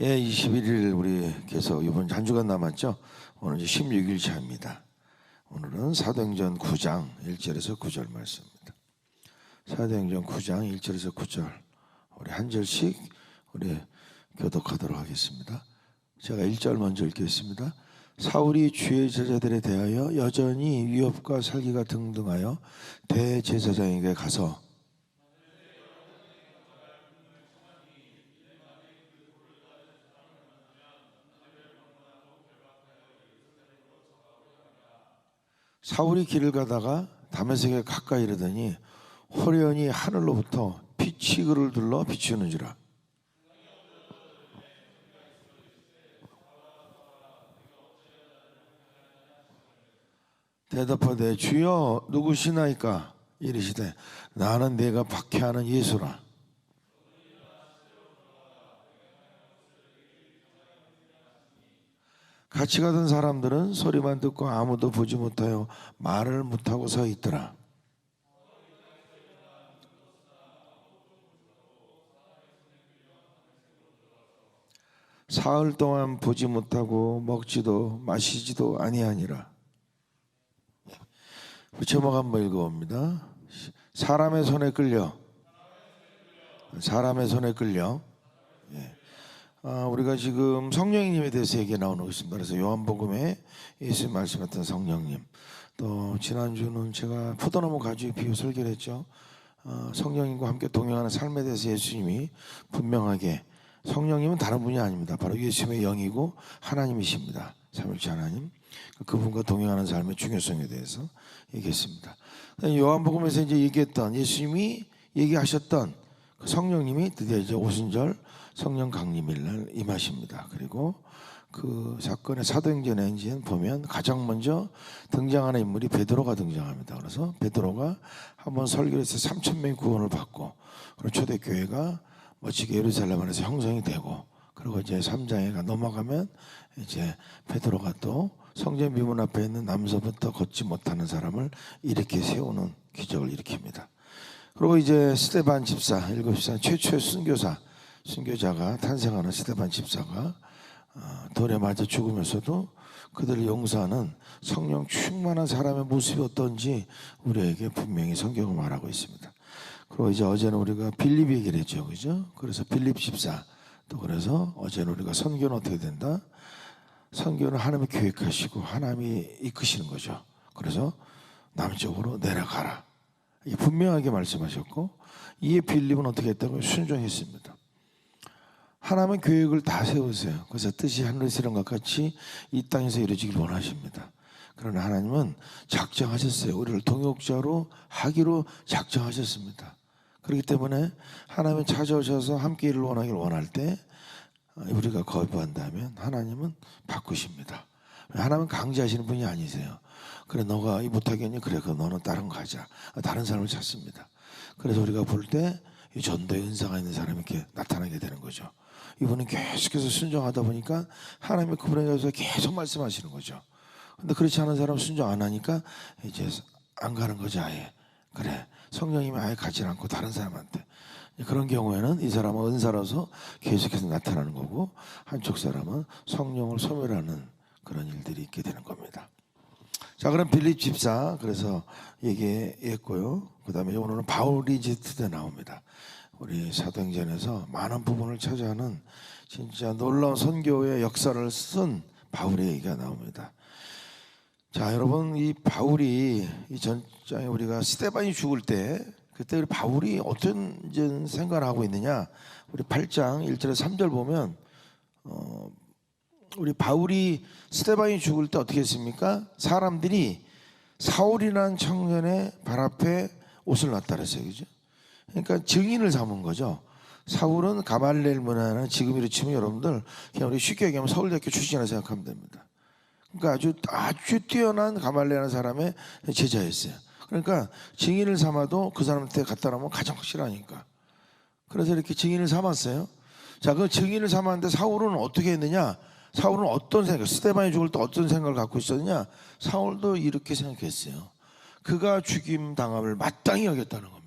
예, 21일 우리 계속 이번 한 주간 남았죠. 오늘 이제 16일 차입니다. 오늘은 사도행전 9장 1절에서 9절 말씀입니다. 사도행전 9장 1절에서 9절 우리 한 절씩 우리 교독하도록 하겠습니다. 제가 1절 먼저 읽겠습니다. 사울이 주의 제자들에 대하여 여전히 위협과 살기가 등등하여 대제사장에게 가서 사울이 길을 가다가 다메섹에 가까이 이르더니 호련히 하늘로부터 빛이 그를 둘러 비추는지라. 대답하되 주여 누구시나이까? 이르시되 나는 내가 박해하는 예수라 같이 가던 사람들은 소리만 듣고 아무도 보지 못하여 말을 못하고 서 있더라. 사흘 동안 보지 못하고 먹지도 마시지도 아니하니라. 제목 한번 읽어봅니다. 사람의 손에 끌려 사람의 손에 끌려 예. 아, 우리가 지금 성령님에 대해서 얘기 나오는 것입니다. 그래서 요한복음에 예수 말씀했던 성령님. 또 지난주는 제가 포도나무 가지의 비유 설교를 했죠. 어, 성령님과 함께 동행하는 삶에 대해서 예수님이 분명하게 성령님은 다른 분이 아닙니다. 바로 예수님의 영이고 하나님이십니다. 삼일째 하나님. 그분과 동행하는 삶의 중요성에 대해서 얘기했습니다. 요한복음에서 이제 얘기했던 예수님이 얘기하셨던 그 성령님이 드디어 이제 오순절 성령 강림일 날 임하십니다. 그리고 그 사건의 사도행전에 이제 보면 가장 먼저 등장하는 인물이 베드로가 등장합니다. 그래서 베드로가 한번 설교를 해서 3천 명의 구원을 받고 그리고 초대 교회가 멋지게 예루살렘 안에서 형성이 되고 그리고 이제 3장에 넘어가면 이제 베드로가 또 성전 미문 앞에 있는 남서부터 걷지 못하는 사람을 이렇게 세우는 기적을 일으킵니다. 그리고 이제 스테반 집사, 일곱 집사 최초의 순교사, 순교자가 탄생하는 스테반 집사가 어, 돌에 맞아 죽으면서도 그들을 용서하는 성령 충만한 사람의 모습이 어떤지 우리에게 분명히 성경을 말하고 있습니다. 그리고 이제 어제는 우리가 빌립 얘기를 했죠, 그죠? 그래서 빌립 집사 또 그래서 어제는 우리가 선교는 어떻게 된다? 선교는 하나님이 계획하시고 하나님이 이끄시는 거죠. 그래서 남쪽으로 내려가라. 분명하게 말씀하셨고 이에 빌립은 어떻게 했다고 순종했습니다. 하나님은 계획을 다 세우세요. 그래서 뜻이 것 같이 이 땅에서 이루어지길 원하십니다. 그러나 하나님은 작정하셨어요. 우리를 동역자로 하기로 작정하셨습니다. 그렇기 때문에 하나님은 찾아오셔서 함께 일을 원하길 원할 때 우리가 거부한다면 하나님은 바꾸십니다. 하나님은 강제하시는 분이 아니세요. 그래 너가 이 못하겠니? 그래 그 너는 다른 거 하자. 다른 사람을 찾습니다. 그래서 우리가 볼때이 전도의 은사가 있는 사람이 이렇게 나타나게 되는 거죠. 이분은 계속해서 순종하다 보니까 하나님의 그분에 대해서 계속 말씀하시는 거죠. 근데 그렇지 않은 사람 순종 안 하니까 이제 안 가는 거지 아예. 그래 성령님이 아예 가지 않고 다른 사람한테 그런 경우에는 이 사람은 은사로서 계속해서 나타나는 거고 한쪽 사람은 성령을 소멸하는 그런 일들이 있게 되는 겁니다. 자 그럼 빌립 집사 그래서 얘기했고요. 그 다음에 오늘은 바울이 제트에 나옵니다. 우리 사도행전에서 많은 부분을 차지하는 진짜 놀라운 선교의 역사를 쓴 바울의 얘기가 나옵니다. 자 여러분 이 바울이 이 전장에 우리가 스테반이 죽을 때 그때 우리 바울이 어떤 이제 생각을 하고 있느냐 우리 8장 1절에 3절 보면 어 우리 바울이 스테반이 죽을 때 어떻게 했습니까? 사람들이 사울이라는 청년의 발 앞에 옷을 놨다 그랬어요. 그죠? 그러니까 증인을 삼은 거죠. 사울은 가말렐 문화는 지금으로 치면 여러분들 그냥 우리 쉽게 얘기하면 서울대학교 출신이라 생각하면 됩니다. 그러니까 아주 아주 뛰어난 가말레라는 사람의 제자였어요. 그러니까 증인을 삼아도 그 사람한테 갖다 놓으면 가장 확실하니까. 그래서 이렇게 증인을 삼았어요. 자, 그 증인을 삼았는데 사울은 어떻게 했느냐? 사울은 어떤 생각, 스테반이 죽을 때 어떤 생각을 갖고 있었느냐? 사울도 이렇게 생각했어요. 그가 죽임 당함을 마땅히 여겼다는 겁니다.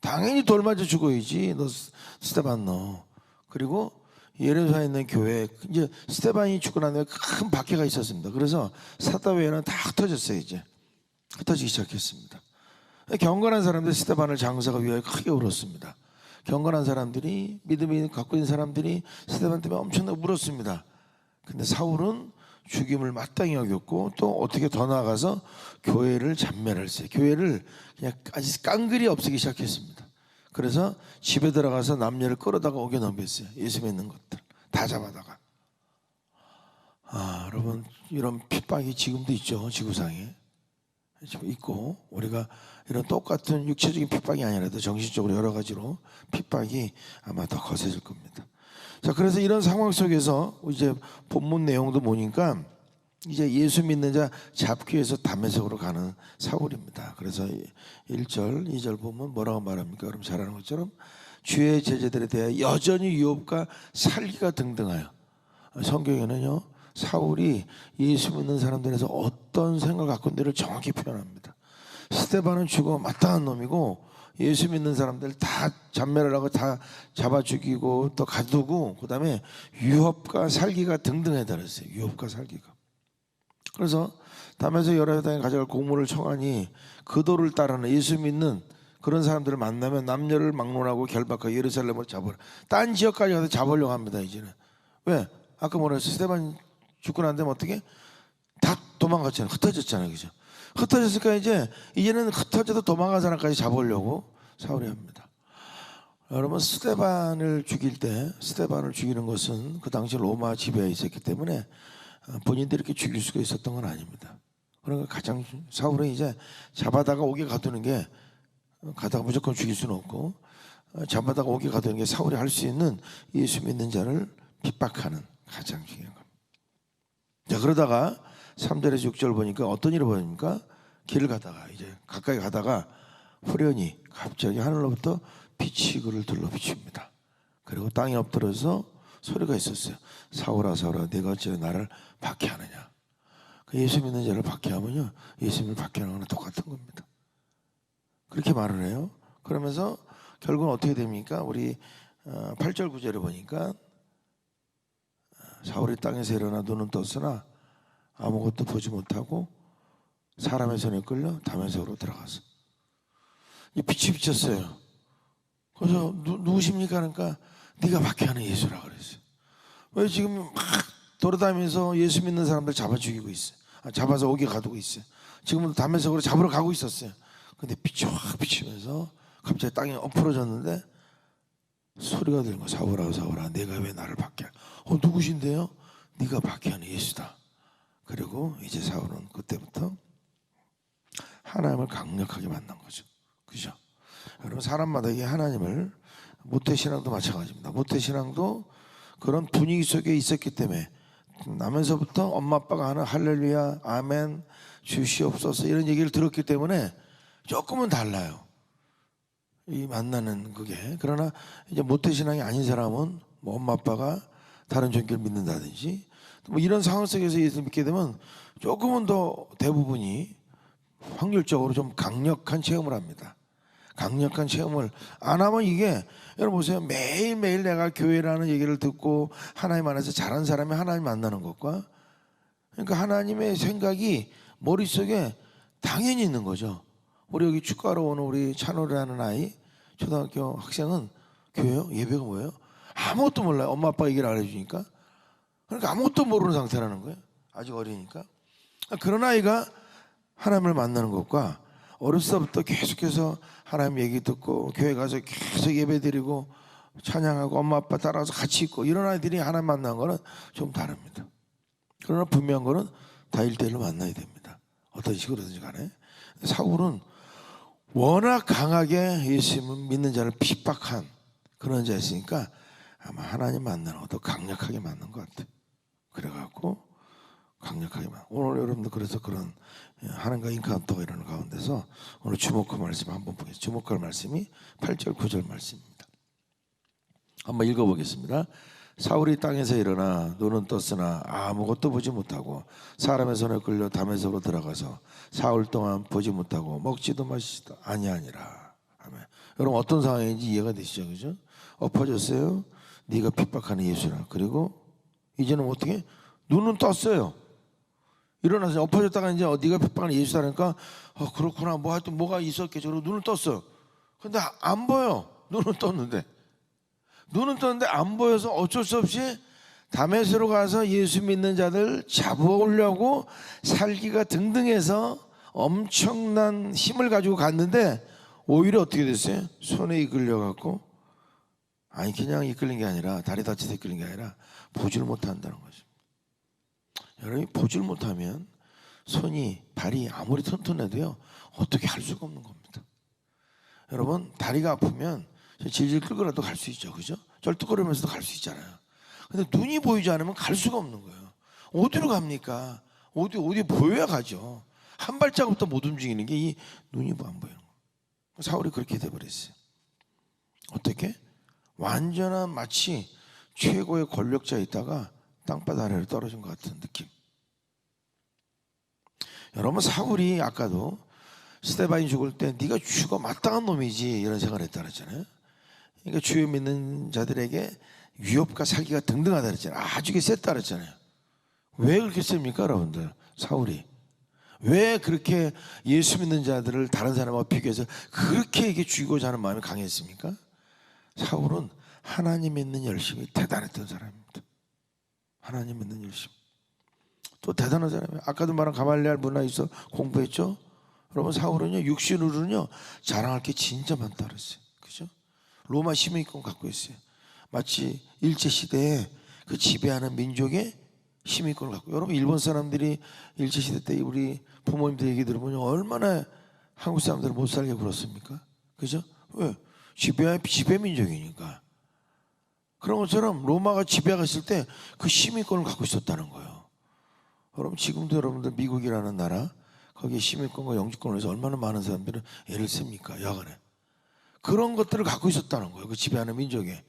당연히 돌 맞아 죽어야지, 너 스테반 너. 그리고 예루살렘에 있는 교회 이제 스테반이 죽고 난 다음에 큰 박해가 있었습니다. 그래서 사다회는 다 흩어졌어요 이제 흩어지기 시작했습니다. 경건한 사람들 스테반을 장사가 위하여 크게 울었습니다. 경건한 사람들이 믿음이 갖고 있는 사람들이 스테반 때문에 엄청나게 울었습니다. 근데 사울은 죽임을 마땅히 여겼고 또 어떻게 더 나아가서 교회를 잔멸했어요. 교회를 그냥 아주 깡그리 없애기 시작했습니다. 그래서 집에 들어가서 남녀를 끌어다가 오게 넘겼어요. 예수 믿는 것들 다 잡아다가. 아, 여러분 이런 핍박이 지금도 있죠 지구상에 지금 있고 우리가 이런 똑같은 육체적인 핍박이 아니라도 정신적으로 여러 가지로 핍박이 아마 더 거세질 겁니다. 자, 그래서 이런 상황 속에서 이제 본문 내용도 보니까 이제 예수 믿는 자 잡기 위해서 담에색으로 가는 사울입니다. 그래서 1절, 2절 보면 뭐라고 말합니까? 여러분 잘 아는 것처럼 주의 제자들에 대해 여전히 유업과 살기가 등등하여 성경에는요 사울이 예수 믿는 사람들에서 어떤 생각을 갖고 있는지를 정확히 표현합니다. 스테반은 죽어 마땅한 놈이고 예수 믿는 사람들 다 잔멸을 하고 다 잡아 죽이고 또 가두고 그다음에 유업과 살기가 등등해 달했어요. 유업과 살기가. 그래서 담에서 여러 여당에 가져갈 공물을 청하니 그 도를 따르는 예수 믿는 그런 사람들을 만나면 남녀를 막론하고 결박하고 예루살렘을 잡으라. 딴 지역까지 가서 잡으려고 합니다. 이제는 왜? 아까 뭐라 했어? 스테반 죽고 난 다음에 어떻게? 다 도망갔잖아요. 흩어졌잖아요. 그죠? 흩어졌으니까 이제 이제는 흩어져도 도망간 사람까지 잡으려고 사울이 합니다. 여러분 스테반을 죽일 때 스테반을 죽이는 것은 그 당시 로마 지배에 있었기 때문에 어, 본인들이 이렇게 죽일 수가 있었던 건 아닙니다. 그러니까 가장 사울은 이제 잡아다가 오게 가두는 게 어, 가다가 무조건 죽일 수는 없고 어, 잡아다가 오게 가두는 게 사울이 할 수 있는 예수 믿는 자를 핍박하는 가장 중요한 겁니다. 자 그러다가 3절에서 6절 보니까 어떤 일을 보입니까? 길을 가다가 이제 가까이 가다가 후련히 갑자기 하늘로부터 빛이 그를 둘러 비춥니다. 그리고 땅에 엎드려서 소리가 있었어요. 사울아 사울아 내가 어찌 나를 박해하느냐. 그 예수 믿는 자를 박해하면요. 예수님을 박해하는 거랑 똑같은 겁니다. 그렇게 말을 해요. 그러면서 결국은 어떻게 됩니까? 우리 8절 9절에 보니까 사울이 땅에서 일어나 눈은 떴으나 아무것도 보지 못하고 사람의 손에 끌려 담에색으로 들어가서 이 빛이 비쳤어요. 그래서 누, 누구십니까? 그러니까 네가 박해하는 예수라 그랬어요. 왜 지금 막 돌아다니면서 예수 믿는 사람들 잡아 죽이고 있어요. 아, 잡아서 오게 가두고 있어요. 지금은 담에색으로 잡으러 가고 있었어요. 근데 빛이 확 비치면서 갑자기 땅에 엎어졌는데 소리가 거 사오라 사오라 내가 왜 나를 박해? 어 누구신데요? 네가 박해하는 예수다. 그리고 이제 사울은 그때부터 하나님을 강력하게 만난 거죠. 그죠? 여러분 사람마다 이 하나님을 모태신앙도 마찬가지입니다. 모태신앙도 그런 분위기 속에 있었기 때문에 나면서부터 엄마 아빠가 하는 할렐루야 아멘 주시옵소서 이런 얘기를 들었기 때문에 조금은 달라요. 이 만나는 그게 그러나 이제 모태신앙이 아닌 사람은 뭐 엄마 아빠가 다른 종교를 믿는다든지 뭐 이런 상황 속에서 예수 믿게 되면 조금은 더 대부분이 확률적으로 좀 강력한 체험을 합니다. 강력한 체험을 안 하면 이게 여러분 보세요 매일매일 내가 교회라는 얘기를 듣고 하나님 안에서 잘한 사람이 하나님 만나는 것과 그러니까 하나님의 생각이 머릿속에 당연히 있는 거죠 우리 여기 축가로 오는 우리 찬호라는 아이 초등학교 학생은 교회요? 예배가 뭐예요? 아무것도 몰라요 엄마 아빠 얘기를 안 해주니까 그러니까 아무것도 모르는 상태라는 거예요 아직 어리니까 그런 아이가 하나님을 만나는 것과 어렸을 때부터 계속해서 하나님 얘기 듣고 교회 가서 계속 예배 드리고 찬양하고 엄마 아빠 따라가서 같이 있고 이런 아이들이 하나님 만난 거는 좀 다릅니다. 그러나 분명한 거는 다 일대일로 만나야 됩니다. 어떤 식으로든지 간에. 사울은 워낙 강하게 예수님을 믿는 자를 핍박한 그런 자였으니까 아마 하나님 만나는 것도 강력하게 만난 것 같아요. 그래갖고 강력하게만. 오늘 여러분들 그래서 그런 하나님과 인카운터가 일어나는 가운데서 오늘 주목할 말씀 한번 보겠습니다. 주목할 말씀이 8절 9절 말씀입니다. 한번 읽어보겠습니다. 사울이 땅에서 일어나 눈은 떴으나 아무것도 보지 못하고 사람의 손에 끌려 담에서로 들어가서 사흘 동안 보지 못하고 먹지도 마시지도 아니하니라. 아멘. 여러분 어떤 상황인지 이해가 되시죠, 그죠? 엎어졌어요. 네가 핍박하는 예수라. 그리고 이제는 어떻게 눈은 떴어요. 일어나서 엎어졌다가 이제 어, 네가 핍박하는 예수라니까 어, 그렇구나. 뭐 하여튼 뭐가 있었겠죠. 그리고 눈을 떴어요. 근데 안 보여. 눈은 떴는데. 눈은 떴는데 안 보여서 어쩔 수 없이 다메스로 가서 예수 믿는 자들 잡아오려고 살기가 등등해서 엄청난 힘을 가지고 갔는데 오히려 어떻게 됐어요? 손에 이끌려 갖고 아니 그냥 이끌린 게 아니라 다리 다쳐서 이끌린 게 아니라 보질 못한다는 거죠. 여러분이 보질 못하면 손이 발이 아무리 튼튼해도요 어떻게 할 수가 없는 겁니다. 여러분 다리가 아프면 질질 끌고라도 갈 수 있죠, 그죠? 쩔뚝거리면서도 갈 수 있잖아요. 근데 눈이 보이지 않으면 갈 수가 없는 거예요. 어디로 갑니까? 어디 어디 보여야 가죠. 한 발자국도 못 움직이는 게 이 눈이 뭐안 보이는 거예요. 사울이 그렇게 돼버렸어요. 어떻게? 완전한 마치 최고의 권력자에 있다가 땅바닥 아래로 떨어진 것 같은 느낌. 여러분 사울이 아까도 스테반이 죽을 때 네가 죽어 마땅한 놈이지 이런 생각을 했다 그랬잖아요. 그러니까 주여 믿는 자들에게 위협과 사기가 등등하다 그랬잖아요. 아주 셌다 그랬잖아요. 왜 그렇게 셉니까 여러분들? 사울이. 왜 그렇게 예수 믿는 자들을 다른 사람과 비교해서 그렇게 이게 죽이고자 하는 마음이 강했습니까? 사울은 하나님 믿는 열심이 대단했던 사람입니다. 하나님 믿는 열심. 또 대단한 사람이에요. 아까도 말한 가말리알 문화에서 공부했죠. 여러분 사울은요 육신으로는요 자랑할 게 진짜 많다 그랬어요. 그죠? 로마 시민권 갖고 있어요. 마치 일제 시대에 그 지배하는 민족의 시민권을 갖고 여러분 일본 사람들이 일제 시대 때 우리 부모님들 얘기 들으면 얼마나 한국 사람들을 못 살게 굴었습니까? 그죠? 왜? 지배 지배 민족이니까. 그런 것처럼 로마가 지배했을 때 그 시민권을 갖고 있었다는 거예요. 여러분 지금도 여러분들 미국이라는 나라 거기에 시민권과 영주권을 해서 얼마나 많은 사람들은 애를 씁니까 야간에 그런 것들을 갖고 있었다는 거예요. 그 지배하는 민족에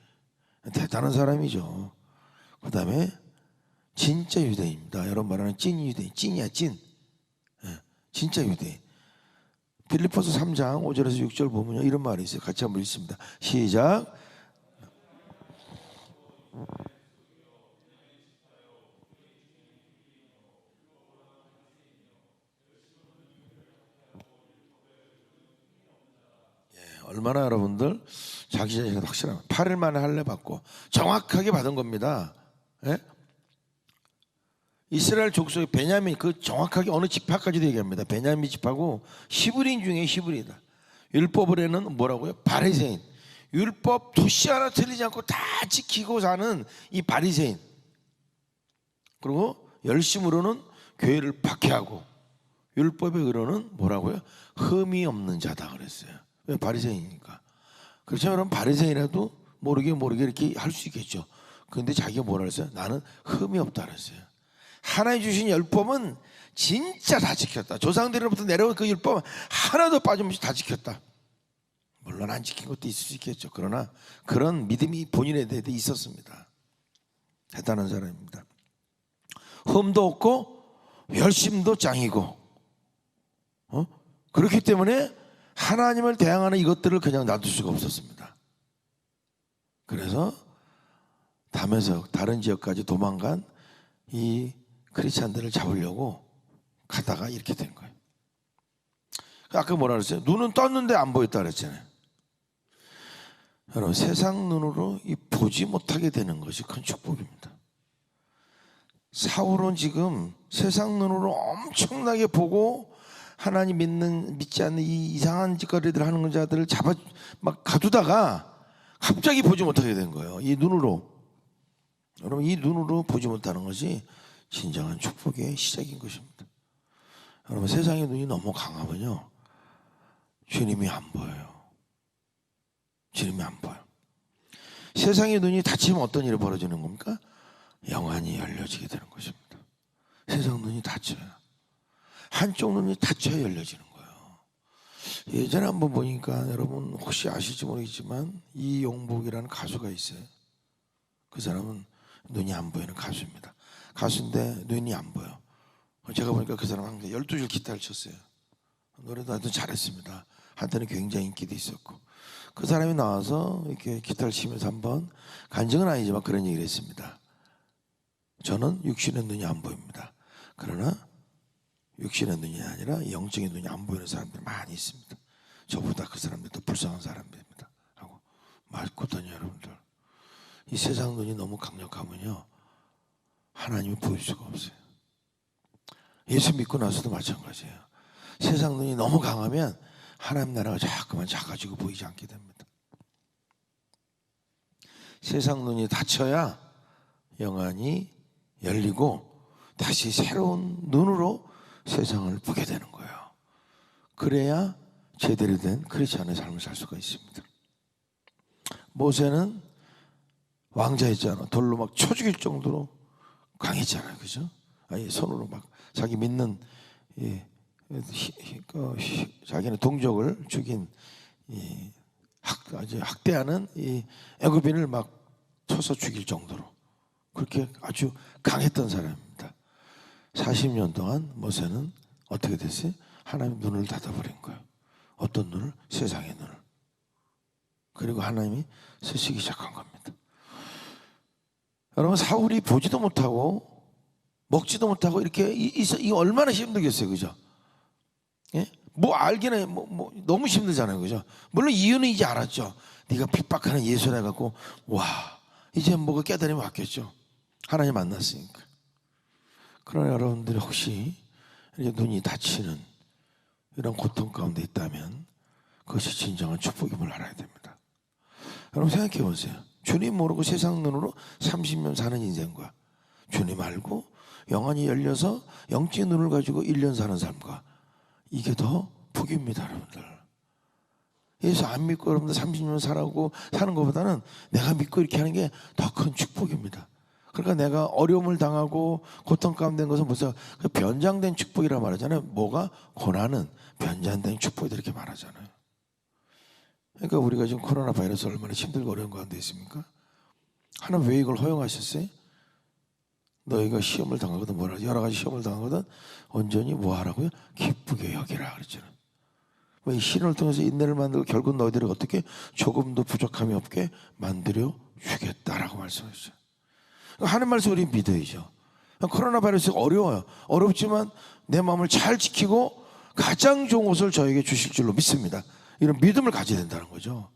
대단한 사람이죠. 그 다음에 진짜 유대인입니다. 여러분 말하는 찐 유대인, 찐이야 찐. 예, 진짜 유대인. 빌리포스 3장 5절에서 6절 보면요 이런 말이 있어요. 같이 한번 읽습니다. 시작. 얼마나 여러분들 자기 자신이 확실한 8일 만에 할례 받고 정확하게 받은 겁니다. 예? 이스라엘 족속의 베냐민 그 정확하게 어느 지파까지도 얘기합니다. 베냐민 지파고 히브리인 중에 히브리다. 율법을에는 뭐라고요? 바리새인. 율법 도시 하나 틀리지 않고 다 지키고 사는 이 바리새인. 그리고 열심으로는 교회를 박해하고 율법의 의로는 뭐라고요? 흠이 없는 자다 그랬어요. 왜 바리새인이니까. 그렇지만 바리새인이라도 모르게 모르게 이렇게 할 수 있겠죠. 그런데 자기가 뭐라 그랬어요? 나는 흠이 없다 그랬어요. 하나님 주신 율법은 진짜 다 지켰다. 조상들로부터 내려온 그 율법 하나도 빠짐없이 다 지켰다. 물론 안 지킨 것도 있을 수 있겠죠. 그러나 그런 믿음이 본인에 대해 있었습니다. 대단한 사람입니다. 흠도 없고 열심도 짱이고 어? 그렇기 때문에 하나님을 대항하는 이것들을 그냥 놔둘 수가 없었습니다. 그래서 담에서 다른 지역까지 도망간 이 크리스찬들을 잡으려고 가다가 이렇게 된 거예요. 아까 뭐라 그랬어요? 눈은 떴는데 안 보였다 그랬잖아요. 여러분 세상 눈으로 이 보지 못하게 되는 것이 큰 축복입니다. 사울은 지금 세상 눈으로 엄청나게 보고 하나님 믿는 믿지 않는 이 이상한 짓거리들 하는 자들을 잡아 막 가두다가 갑자기 보지 못하게 된 거예요. 이 눈으로 여러분 이 눈으로 보지 못하는 것이 진정한 축복의 시작인 것입니다. 여러분 세상의 눈이 너무 강하면요 주님이 안 보여요. 주님이 안 보여. 세상의 눈이 닫히면 어떤 일이 벌어지는 겁니까? 영안이 열려지게 되는 것입니다. 세상 눈이 닫혀요. 한쪽 눈이 닫혀 열려지는 거예요. 예전에 한번 보니까 여러분 혹시 아실지 모르겠지만 이용복이라는 가수가 있어요. 그 사람은 눈이 안 보이는 가수입니다. 가수인데 눈이 안 보여. 제가 보니까 그 사람 한 12줄 기타를 쳤어요. 노래도 하여튼 잘했습니다. 한때는 굉장히 인기도 있었고 그 사람이 나와서 이렇게 기타를 치면서 한번 간증은 아니지만 그런 얘기를 했습니다. 저는 육신의 눈이 안 보입니다. 그러나 육신의 눈이 아니라 영적인 눈이 안 보이는 사람들이 많이 있습니다. 저보다 그 사람들도 불쌍한 사람들입니다. 하고 말했거든요, 여러분들. 이 세상 눈이 너무 강력하면요. 하나님이 보일 수가 없어요. 예수 믿고 나서도 마찬가지예요. 세상 눈이 너무 강하면 하나님 나라가 자꾸만 작아지고 보이지 않게 됩니다. 세상 눈이 닫혀야 영안이 열리고 다시 새로운 눈으로 세상을 보게 되는 거예요. 그래야 제대로 된 크리스천의 삶을 살 수가 있습니다. 모세는 왕자였잖아. 돌로 막 쳐 죽일 정도로 강했잖아요. 그죠? 아니, 손으로 막 자기 믿는 히- 자기네 동족을 죽인 이 학, 아주 학대하는 이 애굽인을 막 쳐서 죽일 정도로 그렇게 아주 강했던 사람입니다. 40년 동안 모세는 어떻게 됐어요? 하나님 눈을 닫아버린 거예요. 어떤 눈을? 세상의 눈을. 그리고 하나님이 쓰시기 시작한 겁니다. 여러분 사울이 보지도 못하고 먹지도 못하고 이렇게 이, 이, 이 얼마나 힘들겠어요, 그죠? 예? 뭐 알기는 뭐, 뭐 너무 힘들잖아요, 그죠? 물론 이유는 이제 알았죠. 네가 핍박하는 예수라 갖고 와 이제 뭐가 깨달음이 왔겠죠. 하나님 만났으니까. 그러나 여러분들이 혹시 눈이 닫히는 이런 고통 가운데 있다면 그것이 진정한 축복임을 알아야 됩니다. 여러분 생각해 보세요. 주님 모르고 세상 눈으로 30년 사는 인생과 주님 알고 영안이 열려서 영적인 눈을 가지고 1년 사는 삶과 이게 더 복입니다, 여러분들. 예수 안 믿고 여러분들 30년 살아고 사는 것보다는 내가 믿고 이렇게 하는 게 더 큰 축복입니다. 그러니까 내가 어려움을 당하고 고통 가운데 것은 무슨 그 변장된 축복이라 말하잖아요. 뭐가 고난은 변장된 축복이 이렇게 말하잖아요. 그러니까 우리가 지금 코로나 바이러스 얼마나 힘들고 어려운 가운데 있습니까? 하나님 왜 이걸 허용하셨어요? 너희가 시험을 당하거든 뭐라 여러 가지 시험을 당하거든 온전히 뭐 하라고요? 기쁘게 여기라 그랬잖아요. 신을 통해서 인내를 만들고 결국 너희들을 어떻게 조금도 부족함이 없게 만들어 주겠다라고 말씀하셨어요. 하는 말씀 우리 믿어야죠. 코로나 바이러스가 어려워요. 어렵지만 내 마음을 잘 지키고 가장 좋은 것을 저에게 주실 줄로 믿습니다. 이런 믿음을 가져야 된다는 거죠.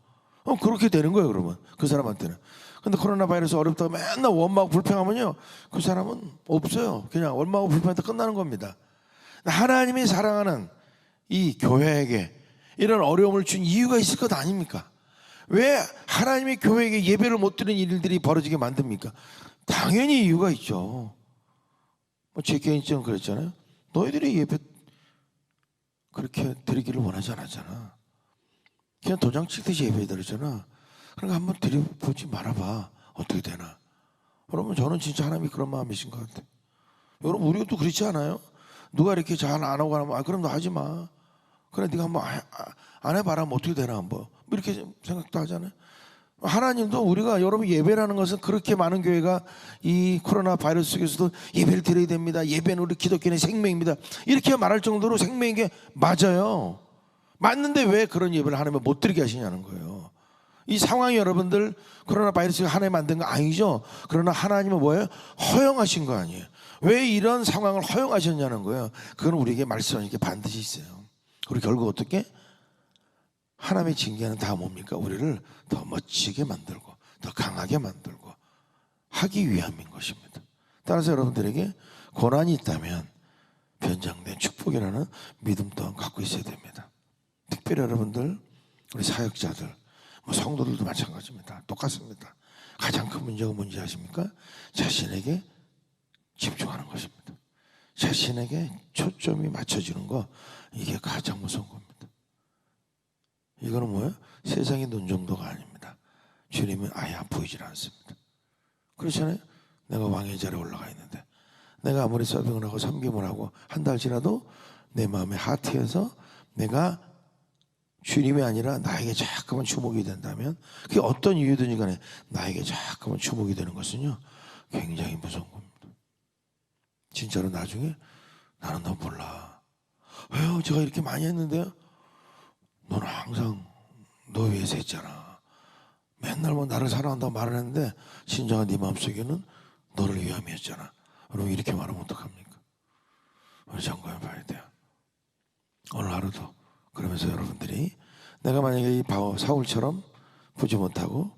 어, 그렇게 되는 거예요, 그러면. 그 사람한테는. 근데 코로나 바이러스 어렵다고 맨날 원망하고 불평하면요. 그 사람은 없어요. 그냥 원망하고 불평하다 끝나는 겁니다. 하나님이 사랑하는 이 교회에게 이런 어려움을 준 이유가 있을 것 아닙니까? 왜 하나님이 교회에게 예배를 못 드리는 일들이 벌어지게 만듭니까? 당연히 이유가 있죠. 뭐제 개인적으로 그랬잖아요. 너희들이 예배 그렇게 드리기를 원하지 않았잖아. 그냥 도장 찍듯이 예배 드렸잖아. 그러니까 한번 드려보지 말아봐. 어떻게 되나. 여러분 저는 진짜 하나님이 그런 마음이신 것 같아요. 여러분 우리도 그렇지 않아요? 누가 이렇게 잘 안 하고 하면 아 그럼 너 하지 마. 그래 네가 한번 아- 아- 안 해봐라 뭐 어떻게 되나 한번 뭐 이렇게 생각도 하잖아요. 하나님도 우리가 여러분 예배라는 것은 그렇게 많은 교회가 이 코로나 바이러스 속에서도 예배를 드려야 됩니다. 예배는 우리 기독교인의 생명입니다. 이렇게 말할 정도로 생명인 게 맞아요. 맞는데 왜 그런 예배를 하나님 못 드리게 하시냐는 거예요. 이 상황이 여러분들 코로나 바이러스가 하나님 만든 거 아니죠. 그러나 하나님은 뭐예요? 허용하신 거 아니에요. 왜 이런 상황을 허용하셨냐는 거예요. 그건 우리에게 말씀하는 게 반드시 있어요. 우리 결국 어떻게? 하나님의 징계는 다 뭡니까? 우리를 더 멋지게 만들고 더 강하게 만들고 하기 위함인 것입니다. 따라서 여러분들에게 고난이 있다면 변장된 축복이라는 믿음 또한 갖고 있어야 됩니다. 특별히 여러분들 우리 사역자들 뭐 성도들도 마찬가지입니다. 똑같습니다. 가장 큰 문제가 뭔지 아십니까? 자신에게 집중하는 것입니다. 자신에게 초점이 맞춰지는 거 이게 가장 무서운 겁니다. 이거는 뭐예요? 세상의 눈 정도가 아닙니다. 주님은 아예 보이질 않습니다. 그렇잖아요. 내가 왕의 자리에 올라가 있는데 내가 아무리 서빙을 하고 섬김을 하고 한 달 지나도 내 마음의 하트에서 내가 주님이 아니라 나에게 자꾸만 주목이 된다면 그게 어떤 이유든지 간에 나에게 자꾸만 주목이 되는 것은요 굉장히 무서운 겁니다. 진짜로 나중에 나는 너 몰라. 왜요? 제가 이렇게 많이 했는데요. 너는 항상 너 위해서 했잖아. 맨날 뭐 나를 사랑한다고 말을 했는데 진정한 네 마음속에는 너를 위함이었잖아. 여러분 이렇게 말하면 어떡합니까? 우리 점검해 봐야 돼요. 오늘 하루도 그러면서 여러분들이 내가 만약에 이 바오 사울처럼 보지 못하고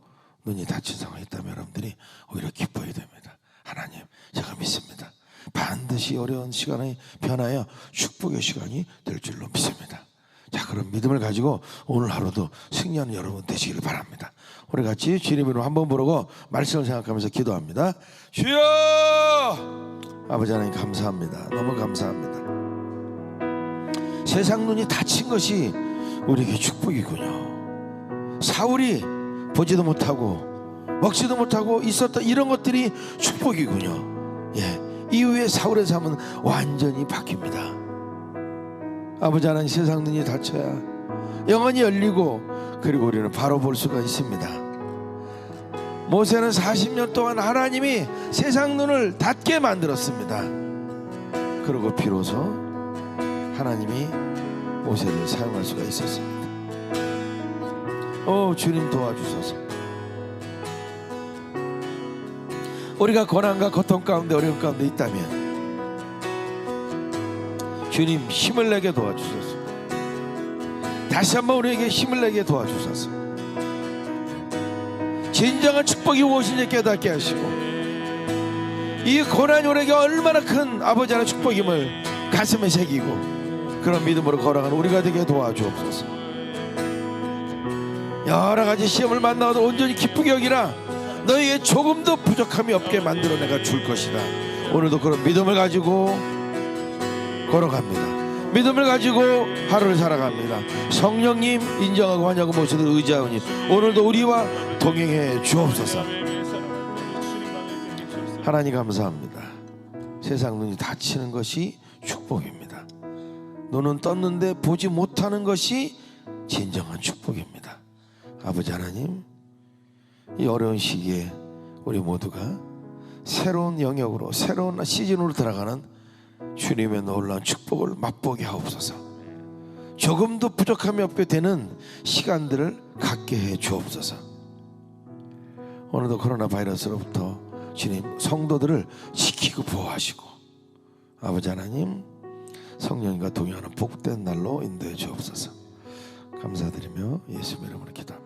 눈이 다친 상황이 있다면 여러분들이 오히려 기뻐야 됩니다. 하나님 제가 믿습니다. 반드시 어려운 시간이 변하여 축복의 시간이 될 줄로 믿습니다. 자 그런 믿음을 가지고 오늘 하루도 승리하는 여러분 되시기를 바랍니다. 우리 같이 주님 이름 한번 부르고 말씀을 생각하면서 기도합니다. 주여 아버지 하나님 감사합니다. 너무 감사합니다. 세상 눈이 닫힌 것이 우리에게 축복이군요. 사울이 보지도 못하고 먹지도 못하고 있었던 이런 것들이 축복이군요. 예, 이후에 사울의 삶은 완전히 바뀝니다. 아버지 하나님 세상 눈이 닫혀야 영원히 열리고 그리고 우리는 바로 볼 수가 있습니다. 모세는 40년 동안 하나님이 세상 눈을 닫게 만들었습니다. 그리고 비로소 하나님이 모세를 사용할 수가 있었습니다. 오 주님 도와주소서. 우리가 고난과 고통 가운데 어려움 가운데 있다면 주님 힘을 내게 도와주소서. 다시 한번 우리에게 힘을 내게 도와주소서. 진정한 축복이 무엇인지 깨닫게 하시고 이 고난이 우리에게 얼마나 큰 아버지 하나의 축복임을 가슴에 새기고 그런 믿음으로 걸어가는 우리가 되게 도와주옵소서. 여러 가지 시험을 만나도 온전히 기쁘게 여기라 너희의 조금도 부족함이 없게 만들어 내가 줄 것이다. 오늘도 그런 믿음을 가지고 걸어갑니다. 믿음을 가지고 하루를 살아갑니다. 성령님 인정하고 환영하고 모셔도 의지하오니 오늘도 우리와 동행해 주옵소서. 하나님 감사합니다. 세상 눈이 닫히는 것이 축복입니다. 눈은 떴는데 보지 못하는 것이 진정한 축복입니다. 아버지 하나님, 이 어려운 시기에 우리 모두가 새로운 영역으로 새로운 시즌으로 들어가는 주님의 놀라운 축복을 맛보게 하옵소서. 조금도 부족함이 없게 되는 시간들을 갖게 해 주옵소서. 오늘도 코로나 바이러스로부터 주님 성도들을 지키고 보호하시고 아버지 하나님 성령과 동행하는 복된 날로 인도해 주옵소서. 감사드리며 예수 이름으로 기도합니다.